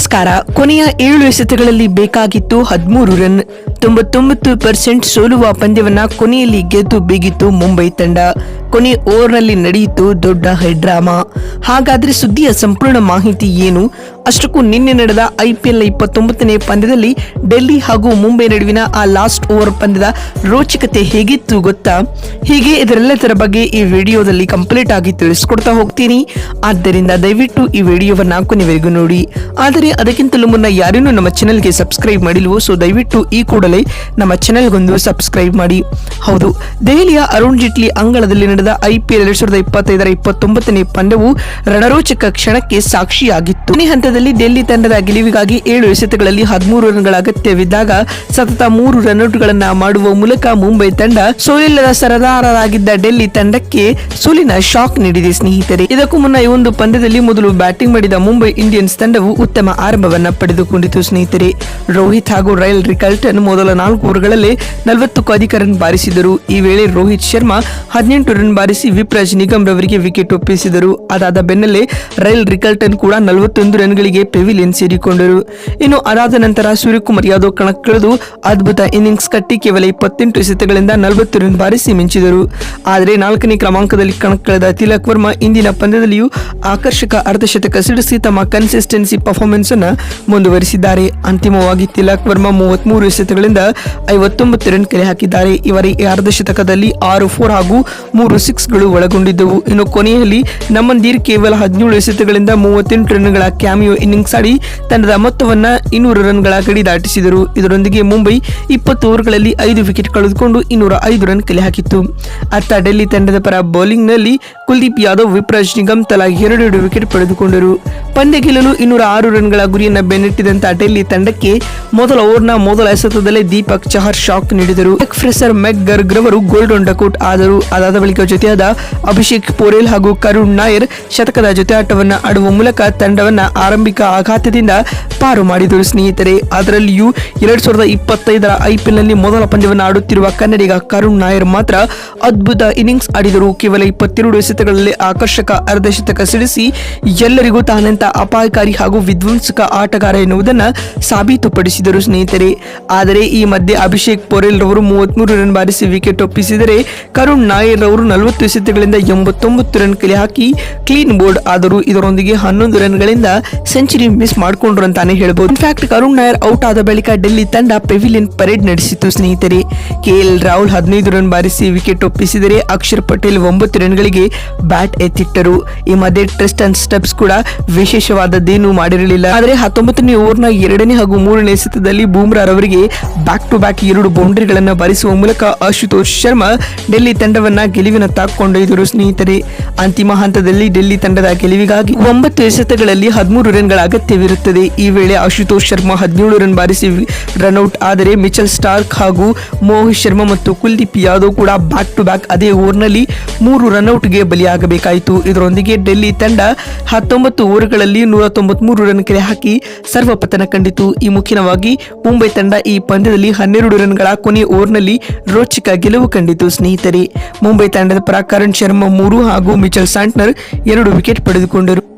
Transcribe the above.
ನಮಸ್ಕಾರ. ಕೊನೆಯ ಏಳು ಎಸೆತಗಳಲ್ಲಿ ಬೇಕಾಗಿತ್ತು ಹದಿಮೂರು ರನ್. ತೊಂಬತ್ತೊಂಬತ್ತು ಪರ್ಸೆಂಟ್ ಸೋಲುವ ಪಂದ್ಯವನ್ನ ಕೊನೆಯಲ್ಲಿ ಗೆದ್ದು ಬೀಗಿತ್ತು ಮುಂಬೈ ತಂಡ. ಕೊನೆ ಓವರ್ನಲ್ಲಿ ನಡೆಯಿತು ದೊಡ್ಡ ಹೈಡ್ರಾಮಾ. ಹಾಗಾದ್ರೆ ಸುದ್ದಿಯ ಸಂಪೂರ್ಣ ಮಾಹಿತಿ ಏನು? ಅಷ್ಟಕ್ಕೂ ನಿನ್ನೆ ನಡೆದ ಐಪಿಎಲ್ ಇಪ್ಪತ್ತೊಂಬತ್ತನೇ ಪಂದ್ಯದಲ್ಲಿ ಡೆಲ್ಲಿ ಹಾಗೂ ಮುಂಬೈ ನಡುವಿನ ಆ ಲಾಸ್ಟ್ ಓವರ್ ಪಂದ್ಯದ ರೋಚಕತೆ ಹೇಗಿತ್ತು ಗೊತ್ತಾ? ಹೀಗೆ ಇದರೆಲ್ಲದರ ಬಗ್ಗೆ ಈ ವಿಡಿಯೋದಲ್ಲಿ ಕಂಪ್ಲೀಟ್ ಆಗಿ ತಿಳಿಸ್ಕೊಡ್ತಾ ಹೋಗ್ತೀನಿ. ಆದ್ದರಿಂದ ದಯವಿಟ್ಟು ಈ ವಿಡಿಯೋವನ್ನ ಕೊನೆವರೆಗೂ ನೋಡಿ. ಆದರೆ ಅದಕ್ಕಿಂತಲೂ ಮುನ್ನ ಯಾರೇನೂ ನಮ್ಮ ಚಾನೆಲ್ಗೆ ಸಬ್ಸ್ಕ್ರೈಬ್ ಮಾಡಿಲ್ವೋ ಸೊ ದಯವಿಟ್ಟು ಈ ಕೂಡಲೇ ನಮ್ಮ ಚಾನೆಲ್ಗೊಂದು ಸಬ್ಸ್ಕ್ರೈಬ್ ಮಾಡಿ. ಹೌದು, ದೆಹಲಿಯ ಅರುಣ್ ಜೇಟ್ಲಿ ಅಂಗಳದಲ್ಲಿ ನಡೆದ ಐಪಿಎಲ್ ಎರಡ್ ಸಾವಿರದ ಇಪ್ಪತ್ತೈದರ ಇಪ್ಪತ್ತೊಂಬತ್ತನೇ ಪಂದ್ಯವು ರಣರೋಚಕ ಕ್ಷಣಕ್ಕೆ ಸಾಕ್ಷಿಯಾಗಿತ್ತು. ಈ ಹಂತದಲ್ಲಿ ಡೆಲ್ಲಿ ತಂಡದ ಗೆಲುವಿಗಾಗಿ ಏಳು ಎಸೆತಗಳಲ್ಲಿ ಹದಿಮೂರು ರನ್ಗಳ ಅಗತ್ಯವಿದ್ದಾಗ ಸತತ ಮೂರು ರನ್ಔಟ್ಗಳನ್ನು ಮಾಡುವ ಮೂಲಕ ಮುಂಬೈ ತಂಡ ಸೋಲಿಲ್ಲದ ಸರದಾರರಾಗಿದ್ದ ಡೆಲ್ಲಿ ತಂಡಕ್ಕೆ ಸುಲಿನ ಶಾಕ್ ನೀಡಿದೆ ಸ್ನೇಹಿತರೆ. ಇದಕ್ಕೂ ಮುನ್ನ ಈ ಒಂದು ಪಂದ್ಯದಲ್ಲಿ ಮೊದಲು ಬ್ಯಾಟಿಂಗ್ ಮಾಡಿದ ಮುಂಬೈ ಇಂಡಿಯನ್ಸ್ ತಂಡವು ಉತ್ತಮ ಆರಂಭವನ್ನ ಪಡೆದುಕೊಂಡಿತು ಸ್ನೇಹಿತರೆ. ರೋಹಿತ್ ಹಾಗೂ ರೈಲ್ ರಿಕಲ್ಟನ್ ಮೊದಲ ನಾಲ್ಕು ಓವರ್ಗಳಲ್ಲಿ ನಲವತ್ತಕ್ಕೂ ಅಧಿಕ ರನ್ ಬಾರಿಸಿದರು ಈ ವೇಳೆ ರೋಹಿತ್ ಶರ್ಮಾ ಹದಿನೆಂಟು ರನ್ ಬಾರಿಸಿ ವಿಪ್ರಾಜ್ ನಿಗಮ್ ರವರಿಗೆ ವಿಕೆಟ್ ಒಪ್ಪಿಸಿದರು. ಅದಾದ ಬೆನ್ನಲ್ಲೇ ರೈಲ್ ರಿಕಲ್ಟನ್ ಕೂಡ ನಲವತ್ತೊಂದು ರನ್ಗಳಿಗೆ ಪೆವಿಲಿಯನ್ ಸೇರಿಕೊಂಡರು. ಇನ್ನು ಅದಾದ ನಂತರ ಸೂರ್ಯಕುಮಾರ್ ಯಾದವ್ ಕಣಕ್ಕಿಳಿದು ಅದ್ಭುತ ಇನ್ನಿಂಗ್ಸ್ ಕಟ್ಟಿ ಕೇವಲ ಇಪ್ಪತ್ತೆಂಟು ಎಸೆತಗಳಿಂದ ನಲವತ್ತು ರನ್ ಬಾರಿಸಿ ಮಿಂಚಿದರು. ಆದರೆ ನಾಲ್ಕನೇ ಕ್ರಮಾಂಕದಲ್ಲಿ ಕಣಕ್ಕಿಳಿದ ತಿಲಕ್ ವರ್ಮಾ ಇಂದಿನ ಪಂದ್ಯದಲ್ಲಿಯೂ ಆಕರ್ಷಕ ಅರ್ಧಶತಕ ಸಿಡಿಸಿ ತಮ್ಮ ಕನ್ಸಿಸ್ಟೆನ್ಸಿ ಪರ್ಫಾರ್ಮೆನ್ಸ್ ಅನ್ನು ಮುಂದುವರಿಸಿದ್ದಾರೆ. ಅಂತಿಮವಾಗಿ ತಿಲಕ್ ವರ್ಮಾ ಮೂವತ್ಮೂರು ಎಸೆತಗಳಿಂದ ಐವತ್ತೊಂಬತ್ತು ರನ್ ಕಲೆ ಹಾಕಿದ್ದಾರೆ. ಇವರ ಈ ಅರ್ಧಶತಕದಲ್ಲಿ ಆರು, ಫೋರ್ ಹಾಗೂ ಮೂರು ಸಿಕ್ಸ್ಗಳು ಒಳಗೊಂಡಿದ್ದವು. ಇನ್ನು ಕೊನೆಯಲ್ಲಿ ನಮ್ಮಂದಿರ್ ಕೇವಲ ಹದಿನೇಳು ಎಸೆತಗಳಿಂದ ಮೂವತ್ತೆಂಟು ರನ್ಗಳ ಕ್ಯಾಮಿಯೋ ಇನ್ನಿಂಗ್ಸ್ ಆಡಿ ತಂಡದ ಮೊತ್ತವನ್ನ ಇನ್ನೂರು ರನ್ಗಳ ಗಡಿ ದಾಟಿಸಿದರು. ಇದರೊಂದಿಗೆ ಮುಂಬೈ ಇಪ್ಪತ್ತು ಓವರ್ಗಳಲ್ಲಿ ಐದು ವಿಕೆಟ್ ಕಳೆದುಕೊಂಡು ಇನ್ನೂರ ಐದು ರನ್ ಕಲೆ ಹಾಕಿತ್ತು. ಅತ್ತ ಡೆಲ್ಲಿ ತಂಡದ ಪರ ಬೌಲಿಂಗ್ನಲ್ಲಿ ಕುಲ್ದೀಪ್ ಯಾದವ್ ವಿಪ್ರಾಜ್ ನಿಗಮ್ ತಲಾ ಎರಡೆರಡು ವಿಕೆಟ್ ಪಡೆದುಕೊಂಡರು. ಪಂದ್ಯ ಗೆಲ್ಲಲು ಇನ್ನೂರ ಆರು ರನ್ಗಳ ಗುರಿಯನ್ನ ಬೆನ್ನಟ್ಟಿದಂತಹ ಡೆಲ್ಲಿ ತಂಡಕ್ಕೆ ಮೊದಲ ಓವರ್ನ ಮೊದಲ ಎಸೆತದಲ್ಲೇ ದೀಪಕ್ ಚಹರ್ ಶಾಕ್ ನೀಡಿದರು. ಫ್ರೆಸರ್ ಮೆಕ್ ಗರ್ಗ್ ರವರು ಗೋಲ್ಡನ್ ಡಕೌಟ್ ಆದರು. ಅದಾದ ಬಳಿಕ ಜೊತೆಯಾದ ಅಭಿಷೇಕ್ ಪೋರೆಲ್ ಹಾಗೂ ಕರುಣ್ ನಾಯರ್ ಶತಕದ ಜೊತೆ ಆಟವನ್ನು ಆಡುವ ಮೂಲಕ ತಂಡವನ್ನ ಆರಂಭಿಕ ಆಘಾತದಿಂದ ಪಾರು ಮಾಡಿದರು ಸ್ನೇಹಿತರೆ. ಅದರಲ್ಲಿಯೂ ಎರಡ್ ಸಾವಿರದ ಇಪ್ಪತ್ತೈದರ ಐಪಿಎಲ್ನಲ್ಲಿ ಮೊದಲ ಪಂದ್ಯವನ್ನು ಆಡುತ್ತಿರುವ ಕನ್ನಡಿಗ ಕರುಣ್ ನಾಯರ್ ಮಾತ್ರ ಅದ್ಭುತ ಇನ್ನಿಂಗ್ಸ್ ಆಡಿದರು. ಕೇವಲ ಇಪ್ಪತ್ತೆರಡು ಎಸೆತಗಳಲ್ಲಿ ಆಕರ್ಷಕ ಅರ್ಧಶತಕ ಸಿಡಿಸಿ ಎಲ್ಲರಿಗೂ ತಾನಂತ ಅಪಾಯಕಾರಿ ಹಾಗೂ ವಿಧ್ವಂಸಕ ಆಟಗಾರ ಎನ್ನುವುದನ್ನು ಸಾಬೀತುಪಡಿಸಿದರು ಸ್ನೇಹಿತರೆ. ಆದರೆ ಈ ಮಧ್ಯೆ ಅಭಿಷೇಕ್ ಪೊರೆಲ್ ರವರು ಮೂವತ್ಮೂರು ರನ್ ಬಾರಿಸಿ ವಿಕೆಟ್ ಒಪ್ಪಿಸಿದರೆ ಕರುಣ್ ನಾಯರ್ ಅವರು ನಲವತ್ತು ಎಸೆತಗಳಿಂದ ಎಂಬತ್ತೊಂಬತ್ತು ರನ್ ಕಲೆ ಹಾಕಿ ಕ್ಲೀನ್ ಬೋರ್ಡ್ ಆದರು ಇದರೊಂದಿಗೆ ಹನ್ನೊಂದು ರನ್ಗಳಿಂದ ಸೆಂಚುರಿ ಮಿಸ್ ಮಾಡಿಕೊಂಡ್ರು ಅಂತಾನೆ ಹೇಳ್ಬೋದು. ಇನ್ಫ್ಯಾಕ್ಟ್ ಕರುಣ್ ನಾಯರ್ ಔಟ್ ಆದ ಬಳಿಕ ಡೆಲ್ಲಿ ತಂಡ ಪೆವಿಲಿಯನ್ ಪರೇಡ್ ನಡೆಸಿತು ಸ್ನೇಹಿತರೆ. ಕೆಎಲ್ ರಾಹುಲ್ ಹದಿನೈದು ರನ್ ಬಾರಿಸಿ ವಿಕೆಟ್ ಒಪ್ಪಿಸಿದರೆ ಅಕ್ಷರ್ ಪಟೇಲ್ ಒಂಬತ್ತು ರನ್ಗಳಿಗೆ ಬ್ಯಾಟ್ ಎತ್ತಿಟ್ಟರು. ಈ ಮಧ್ಯೆ ಟೆಸ್ಟ್ ಅಂಡ್ ಸ್ಟೆಪ್ಸ್ ಕೂಡ ವಿಶೇಷವಾದದ್ದೇನು ಮಾಡಿರಲಿಲ್ಲ. ಆದರೆ ಹತ್ತೊಂಬತ್ತನೇ ಓವರ್ನ ಎರಡನೇ ಹಾಗೂ ಮೂರನೇ ಎಸೆತದಲ್ಲಿ ಬೂಮ್ರಾ ರವರಿಗೆ ಬ್ಯಾಕ್ ಟು ಬ್ಯಾಕ್ ಎರಡು ಬೌಂಡರಿಗಳನ್ನು ಬಾರಿಸುವ ಮೂಲಕ ಅಶುತೋಷ್ ಶರ್ಮಾ ಡೆಲ್ಲಿ ತಂಡವನ್ನ ಗೆಲುವಿನತ್ತ ತಾಕೊಂಡೊಯ್ದರು ಸ್ನೇಹಿತರೆ. ಅಂತಿಮ ಹಂತದಲ್ಲಿ ಡೆಲ್ಲಿ ತಂಡದ ಗೆಲುವಿಗಾಗಿ ಒಂಬತ್ತು ಎಸೆತಗಳಲ್ಲಿ ಹದಿಮೂರು ರನ್ಗಳ ಅಗತ್ಯವಿರುತ್ತದೆ. ಈ ವೇಳೆ ಅಶುತೋಷ್ ಶರ್ಮಾ ಹದಿನೇಳು ರನ್ ಬಾರಿಸಿ ರನ್ಔಟ್ ಆದರೆ ಮಿಚಲ್ ಸ್ಟಾರ್ಕ್ ಹಾಗೂ ಮೋಹಿತ್ ಶರ್ಮಾ ಮತ್ತು ಕುಲ್ದೀಪ್ ಯಾದವ್ ಕೂಡ ಬ್ಯಾಕ್ ಟು ಬ್ಯಾಕ್ ಅದೇ ಓವರ್ನಲ್ಲಿ ಮೂರು ರನ್ಔಟ್ಗೆ ಬಲಿಯಾಗಬೇಕಾಯಿತು ಇದರೊಂದಿಗೆ ಡೆಲ್ಲಿ ತಂಡ ಹತ್ತೊಂಬತ್ತು ಓವರ್ಗಳಲ್ಲಿ ನೂರ ತೊಂಬತ್ಮೂರು ರನ್ ಕೆರೆ ಹಾಕಿ ಸರ್ವಪತನ ಕಂಡಿತು. ಈ ಮುಖ್ಯವಾಗಿ ಮುಂಬೈ ತಂಡ ಈ ಪಂದ್ಯದಲ್ಲಿ ಹನ್ನೆರಡು ರನ್ಗಳ ಕೊನೆ ಓವರ್ನಲ್ಲಿ ರೋಚಕ ಗೆಲುವು ಕಂಡಿತು. ಸ್ನೇಹಿತರೆ, ಮುಂಬೈ ತಂಡದ ಪರ ಕರಣ್ ಶರ್ಮಾ ಮೂರು ಹಾಗೂ ಮಿಚಲ್ ಸಾಂಟ್ನರ್ ಎರಡು ವಿಕೆಟ್ ಪಡೆದುಕೊಂಡರು.